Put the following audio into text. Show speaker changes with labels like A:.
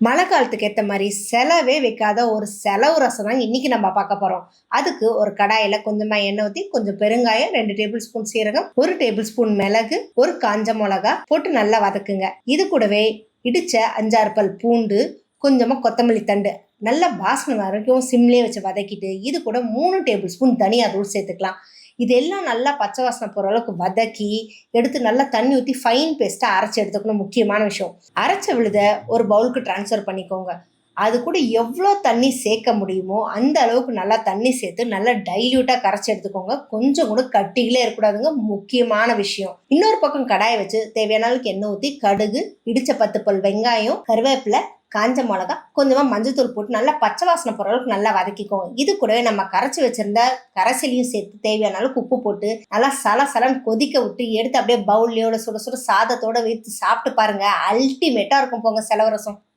A: மழை காலத்துக்கு ஏற்ற மாதிரி செலவே வைக்காத ஒரு செலவு ரசம் தான் இன்றைக்கி நம்ம பார்க்க போகிறோம் அதுக்கு ஒரு கடாயில் கொஞ்சமாக எண்ணெய் ஊற்றி கொஞ்சம் பெருங்காயம் ரெண்டு டேபிள் ஸ்பூன் சீரகம் ஒரு டேபிள் ஸ்பூன் மிளகு ஒரு காஞ்ச மிளகா போட்டு நல்லா வதக்குங்க. இது கூடவே இடித்த அஞ்சாறு பல் பூண்டு கொஞ்சமாக கொத்தமல்லி தண்டு நல்லா வாசனை வரைக்கும் சிம்லேயே வச்சு வதக்கிட்டு இது கூட மூணு டேபிள் ஸ்பூன் தனியாக தூள் சேர்த்துக்கலாம். இதெல்லாம் நல்லா பச்சை வாசனை போகிற அளவுக்கு வதக்கி எடுத்து நல்லா தண்ணி ஊற்றி ஃபைன் பேஸ்ட்டாக அரைச்சி எடுத்துக்கணும் முக்கியமான விஷயம். அரைச்ச விழுத ஒரு பவுலுக்கு ட்ரான்ஸ்ஃபர் பண்ணிக்கோங்க. அது கூட எவ்வளோ தண்ணி சேர்க்க முடியுமோ அந்த அளவுக்கு நல்லா தண்ணி சேர்த்து நல்லா டைல்யூட்டாக கரைச்சி எடுத்துக்கோங்க. கொஞ்சம் கூட கட்டிகளே இருக்கக்கூடாதுங்க. முக்கியமான விஷயம். இன்னொரு பக்கம் கடாயை வச்சு தேவையான அளவுக்கு எண்ணெய் ஊற்றி கடுகு இடித்த பத்து பல் வெங்காயம் கருவேப்பிலை காஞ்ச மிளகா கொஞ்சமாக மஞ்சத்தூள் போட்டு நல்லா பச்சை வாசனை போகிற அளவுக்கு நல்லா வதக்கிக்கும் இது கூடவே நம்ம கரைச்சி வச்சிருந்த கரைசலையும் சேர்த்து தேவையான அளவுக்கு உப்பு போட்டு நல்லா சல சலன்னு கொதிக்க விட்டு எடுத்து அப்படியே பவுல்லையோட சுட சுட சாதத்தோட வைத்து சாப்பிட்டு பாருங்க. அல்டிமேட்டாக இருக்கும் போங்க செலவு ரசம்